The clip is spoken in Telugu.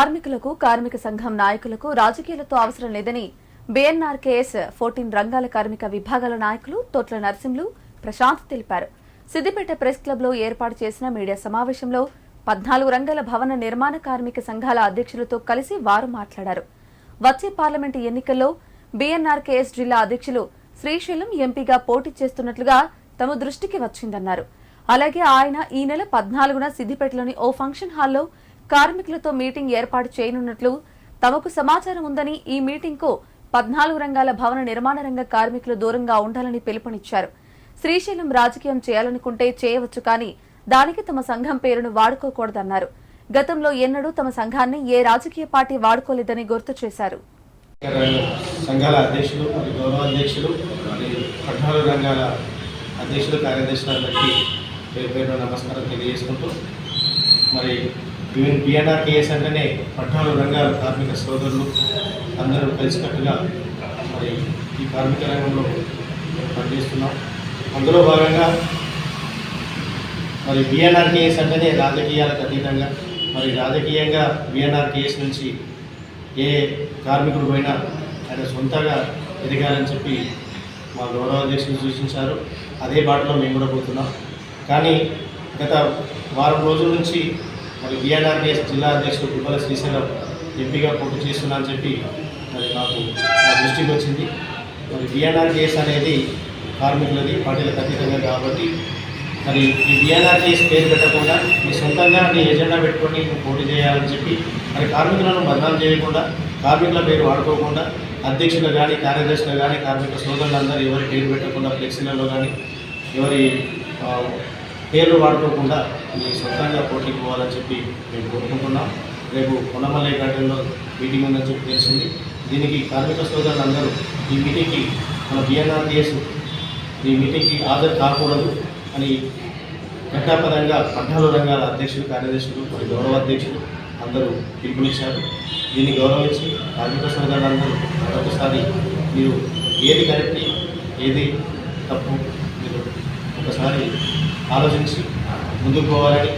కార్మికులకు కార్మిక సంఘం నాయకులకు రాజకీయాలతో అవసరం లేదని బీఎన్ఆర్కేఎస్ ఫోర్టీన్ రంగాల కార్మిక విభాగాల నాయకులు తోట్ల నరసింహులు ప్రశాంత్ తెలిపారు. సిద్దిపేట ప్రెస్ క్లబ్లో ఏర్పాటు చేసిన మీడియా సమావేశంలో పద్నాలుగు రంగాల భవన నిర్మాణ కార్మిక సంఘాల అధ్యక్షులతో కలిసి వారు మాట్లాడారు. వచ్చే పార్లమెంటు ఎన్నికల్లో బీఎన్ఆర్కేఎస్ జిల్లా అధ్యక్షులు శ్రీశైలం ఎంపీగా పోటీ చేస్తున్నట్లుగా తమ దృష్టికి వచ్చిందన్నారు. అలాగే ఆయన ఈ నెల పద్నాలుగున సిద్దిపేటలోని ఓ ఫంక్షన్ హాల్లో కార్మికులతో మీటింగ్ ఏర్పాటు చేయనున్నట్లు తమకు సమాచారం ఉందని ఈ మీటింగ్కు పద్నాలుగు రంగాల భవన నిర్మాణ రంగ కార్మికులు దూరంగా ఉండాలని పిలుపునిచ్చారు. శ్రీశైలం రాజకీయం చేయాలనుకుంటే చేయవచ్చు కానీ దానికి తమ సంఘం పేరును వాడుకోకూడదన్నారు. గతంలో ఎన్నడూ తమ సంఘాన్ని ఏ రాజకీయ పార్టీ వాడుకోలేదని గుర్తు చేశారు. సంఘాల అధ్యక్షులు మరియు గౌరవ అధ్యక్షులు మరియు పద్నాలుగు రంగాల అధ్యక్షులు కార్యదర్శులందరికీ పేరు పేరు నమస్కారం తెలియజేసుకుంటూ మరి ఈవెన్ కేఎస్ అంటేనే పద్నాలుగు రంగాల కార్మిక సోదరులు అందరూ కలిసికట్టుగా మరి ఈ కార్మిక రంగంలో పనిచేస్తున్నాం. అందులో భాగంగా మరి బిఎన్ఆర్కేఎస్ అంటేనే రాజకీయాలకు అతీతంగా మరి రాజకీయంగా బిఎన్ఆర్కేఎస్ నుంచి ఏ కార్మికుడు పోయినా ఆయన సొంతగా ఎదగాలని చెప్పి మా గౌరవాధ్యక్షులు సూచించారు. అదే బాటలో మేము కూడా పోతున్నాం. కానీ గత వారం రోజుల నుంచి మరి బిఎన్ఆర్కేఎస్ జిల్లా అధ్యక్షుడు గుబ్బల శ్రీశైలం ఎంపీగా పోటీ చేస్తున్నా అని చెప్పి మరి నాకు నా దృష్టికి వచ్చింది. మరి బిఎన్ఆర్కేఎస్ అనేది కార్మికులది పార్టీలకు అతీతంగా కాబట్టి మరి ఈ బిఎన్ఆర్కేఎస్ పేరు పెట్టకుండా మీ సొంతంగా నీ ఎజెండా పెట్టుకొని పోటీ చేయాలని చెప్పి మరి కార్మికులను బదనాలు చేయకుండా కార్మికుల పేరు వాడుకోకుండా అధ్యక్షులు కానీ కార్యదర్శులు కానీ కార్మిక సోదరులందరూ ఎవరి పేరు పెట్టకుండా ఫ్లెక్సీలలో కానీ ఎవరి పేర్లు వాడుకోకుండా మీ సొంతంగా పోటీకి పోవాలని చెప్పి మేము కోరుకుంటున్నాం. రేపు కొనమల్లయ్య గార్డెన్లో మీటింగ్ ఉందని చెప్పి తెలిసింది. దీనికి కార్మిక సోదరులందరూ ఈ మీటింగ్కి మన బిఎన్ఆర్డిఎస్ ఈ మీటింగ్కి హాజరు కాకూడదు అని ఘట్టాపరంగా పద్నాలుగు రంగాల అధ్యక్షులు కార్యదర్శులు మరి గౌరవ అధ్యక్షులు అందరూ పిలుపునిచ్చారు. దీన్ని గౌరవించి కార్మిక సోదరులందరూ మరొకసారి మీరు ఏది కరెక్ట్ ఏది తప్పు మీరు ఒకసారి ఆలోచించి ముందుకు పోవాలని